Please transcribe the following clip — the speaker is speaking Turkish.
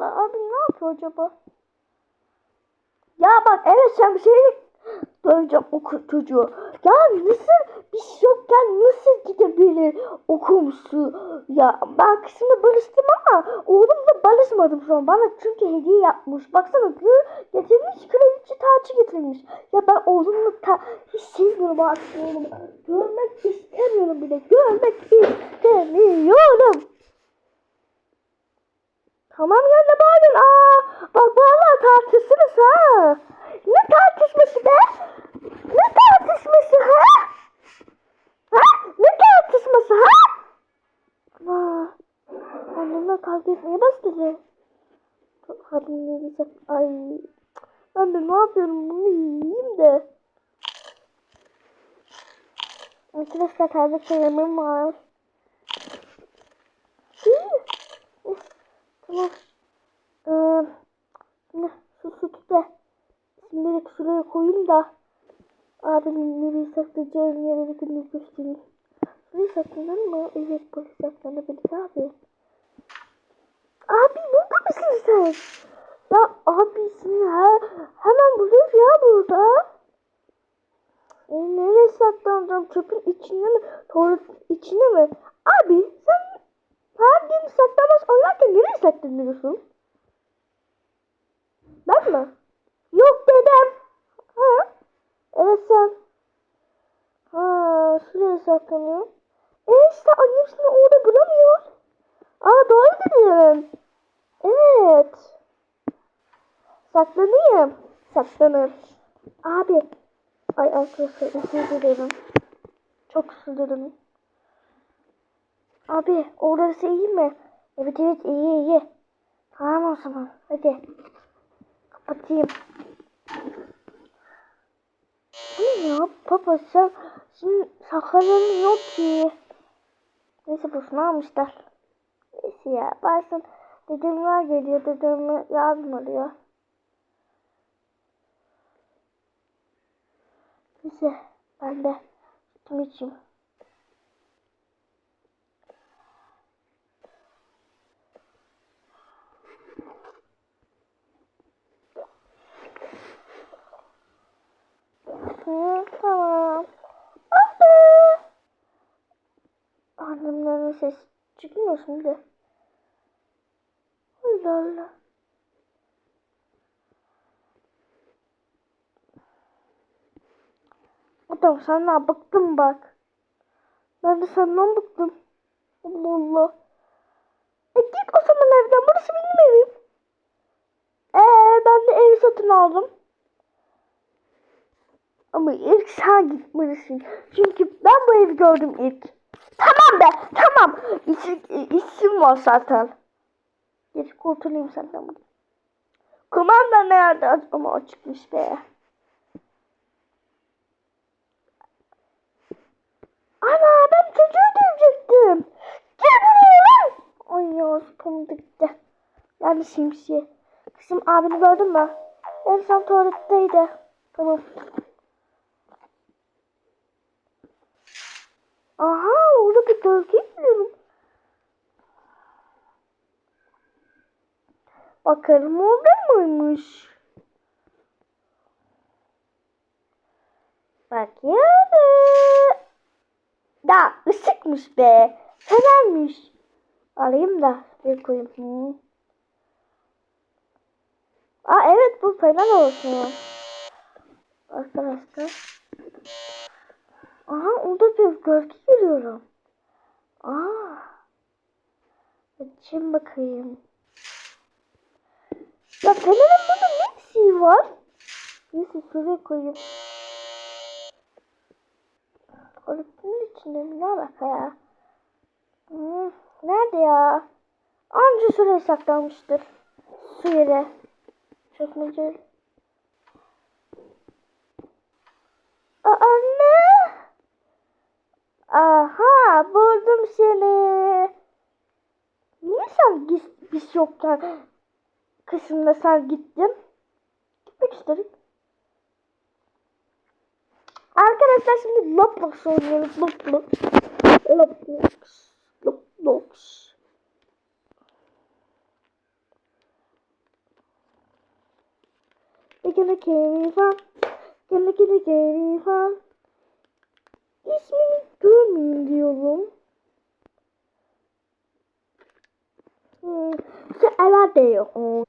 Allah. Abi ne yapıyor acaba? Ya bak evet sen bir şey döveceğim o çocuğu. Ya nasıl bir şey yokken nasıl gidebilir o komşu? Ya ben kızımla barıştım ama oğlumla barışmadım şu an. Bana çünkü hediye yapmış. Baksana gül getirmiş kraliçe tacı getirmiş. Ya ben oğlumla ta hiç sevmiyorum artık oğlumu. Görmek istemiyorum bile. Görmek istemiyorum. Tamam ya ne bağırıyorsun? Aa, bak valla tartışırız ha. Ne tartışması be? Ne tartışması ha? Ha? Ne tartışması ha? Aa, annemle kavga etmeye başladı. Hadi ne diyecek? Ay. Ben de ne yapıyorum bunu yiyeyim de. Arkadaşlar taze kremim var. Tamam. Ee, şimdi şu sütü de şimdilik şuraya koyayım da abimin nereye saklayacağım yere bir gün göstereyim. Şuraya saklanır mı? Evet buraya saklanabilir abi. Abi burada mısın sen? Ya abi seni he, hemen bulur ya burada. E, nereye saklanacağım? Çöpün içine mi? Tuvaletin içine mi? Abi sen her gün saklamaz oynarken nereye saklanıyorsun? Ben mi? Yok dedem. Ha? Evet sen. Ha, şuraya saklanıyor. E işte annem seni orada bulamıyor. Aa doğru dedim. Evet. Saklanayım. Saklanır. Abi. Ay arkadaşlar özür dilerim. Çok dilerim. Abi orası iyi mi? Evet evet iyi iyi. Tamam o zaman. Hadi. Kapatayım. Bu ne ya? Baba sen şimdi sakalların yok ki. Neyse boşuna almışlar. Neyse ya. Bazen dedemler geliyor. Dedemi yardım arıyor. Neyse ben de sütümü içeyim. Hı, tamam. Anne. Annemlerin ses çıkmıyor şimdi. Allah Allah. Adam senden bıktım bak. Ben de senden bıktım. Allah Allah. E git o zaman evden. Burası benim evim. Ee ben de ev satın aldım. Ama ilk sen gitmelisin. Çünkü ben bu evi gördüm ilk. Tamam be tamam. İsim, var zaten. Geç kurtulayım senden bunu. Kumanda nerede? Ama açıkmış be. Ana ben çocuğu dövecektim. Gel buraya. Ay ya da gitti. Yani simsiye. Kızım abini gördün mü? En son tuvaletteydi. Tamam. Aha orada bir gölge görüyorum. Bakalım orada mıymış? Bakıyorum. Da ışıkmış be. Fenermiş. Alayım da bir koyayım. Hı. Aa evet bu fener olsun. Arkadaşlar. Aha orada bir gölge görüyorum. Aa. Açayım bakayım. Ya fenerin burada ne şeyi var? Neyse şuraya koyayım. Orasının içinde? Ne alaka ya? Hmm, nerede ya? Anca şuraya saklanmıştır. Su yere. Çökmece. Aa, anne! Aha buldum seni. Niye sen biz, biz yokken kısımda sen gittin? Gitmek istedim. Arkadaşlar şimdi Roblox oynuyoruz. Roblox. Roblox. Roblox. gonna carry on. Gonna gonna carry on. İsmini görmeyeyim diyorum. Hmm, sen herhalde yok.